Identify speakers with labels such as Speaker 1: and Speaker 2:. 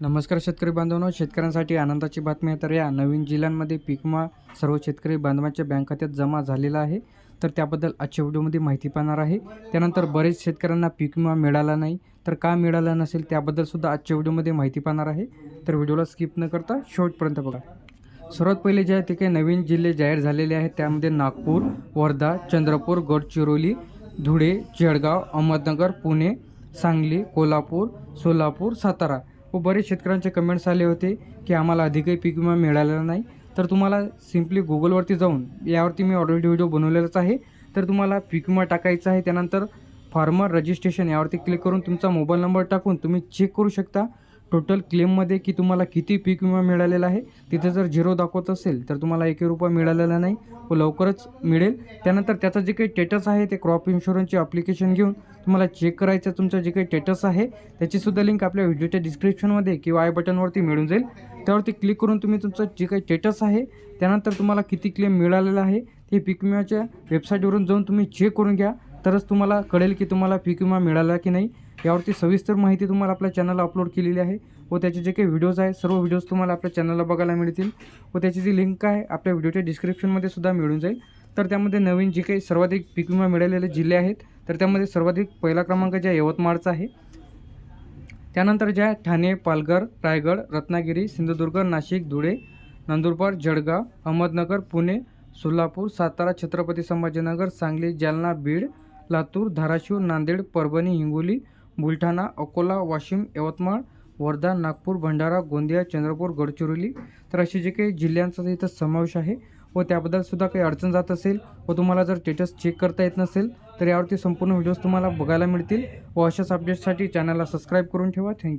Speaker 1: नमस्कार शेतकरी बांधवांनो शेतकऱ्यांसाठी आनंदाची बातमी आहे. तर या नवीन जिल्ह्यांमध्ये पीक विमा सर्व शेतकरी बांधवांच्या बँक खात्यात जमा झालेला आहे. तर त्याबद्दल आजच्या व्हिडिओमध्ये माहिती पाहणार आहे. त्यानंतर बरेच शेतकऱ्यांना पीक विमा मिळाला नाही. तर का मिळाला नसेल त्याबद्दलसुद्धा आजच्या व्हिडिओमध्ये माहिती पाहणार आहे. तर व्हिडिओला स्किप न करता शेवटपर्यंत बघा. सर्वात पहिले जे आहे ते काही नवीन जिल्हे जाहीर झालेले आहेत. त्यामध्ये नागपूर वर्धा चंद्रपूर गडचिरोली धुळे जळगाव अहमदनगर पुणे सांगली कोल्हापूर सोलापूर सातारा. व बरेच शेतकऱ्यांचे कमेंट्स आले होते की आम्हाला अधिकही पीक विमा मिळालेला नाही. तर तुम्हाला सिम्पली गुगलवरती जाऊन यावरती मी ऑलरेडी व्हिडिओ बनवलेलाच आहे. तर तुम्हाला पीक विमा टाकायचा आहे त्यानंतर फार्मर रजिस्ट्रेशन यावरती क्लिक करून तुमचा मोबाईल नंबर टाकून तुम्ही चेक करू शकता. टोटल क्लेममध्ये की तुम्हाला किती पीक विमा मिळालेला आहे तिथे जर झिरो दाखवत असेल तर तुम्हाला एकही रुपया मिळालेला नाही. व लवकरच मिळेल. त्यानंतर त्याचं जे काही स्टेटस आहे ते क्रॉप इन्शुरन्सचे अप्लिकेशन घेऊन तुम्हाला चेक करायचं तुमचं जे काही स्टेटस आहे त्याचीसुद्धा लिंक आपल्या व्हिडिओच्या डिस्क्रिप्शनमध्ये किंवा आय बटनवरती मिळून जाईल. त्यावरती क्लिक करून तुम्ही तुमचं जे काही स्टेटस आहे त्यानंतर तुम्हाला किती क्लेम मिळालेला आहे ते पीक विम्याच्या वेबसाईटवरून जाऊन तुम्ही चेक करून घ्या. तरच तुम्हाला कळेल की तुम्हाला पीक विमा मिळाला की नाही. यावरती सविस्तर माहिती तुम्हाला आपल्या चॅनलला अपलोड केलेली आहे. व त्याचे जे काही व्हिडिओज आहे सर्व व्हिडिओज तुम्हाला आपल्या चॅनलला बघायला मिळतील. व त्याची जी लिंक आहे आपल्या व्हिडिओच्या डिस्क्रिप्शनमध्ये सुद्धा मिळून जाईल. तर त्यामध्ये नवीन जे काही सर्वाधिक पीक विमा मिळालेले जिल्हे आहेत तर त्यामध्ये सर्वाधिक पहिला क्रमांक ज्या यवतमाळचा आहे. त्यानंतर ज्या ठाणे पालघर रायगड रत्नागिरी सिंधुदुर्ग नाशिक धुळे नंदुरबार जळगाव अहमदनगर पुणे सोलापूर सातारा छत्रपती संभाजीनगर सांगली जालना बीड लातूर धाराशिव नांदेड परभणी हिंगोली बुलढाणा अकोला वाशिम यवतमाळ वर्धा नागपूर भंडारा गोंदिया चंद्रपूर गडचिरोली. तर असे जे काही जिल्ह्यांचा इथं समावेश आहे व त्याबद्दल सुद्धा काही अडचण जात असेल व तुम्हाला जर स्टेटस चेक करता येत नसेल तर यावरती संपूर्ण व्हिडिओज तुम्हाला बघायला मिळतील व अशाच अपडेट्ससाठी चॅनलला सबस्क्राईब करून ठेवा. थँक्यू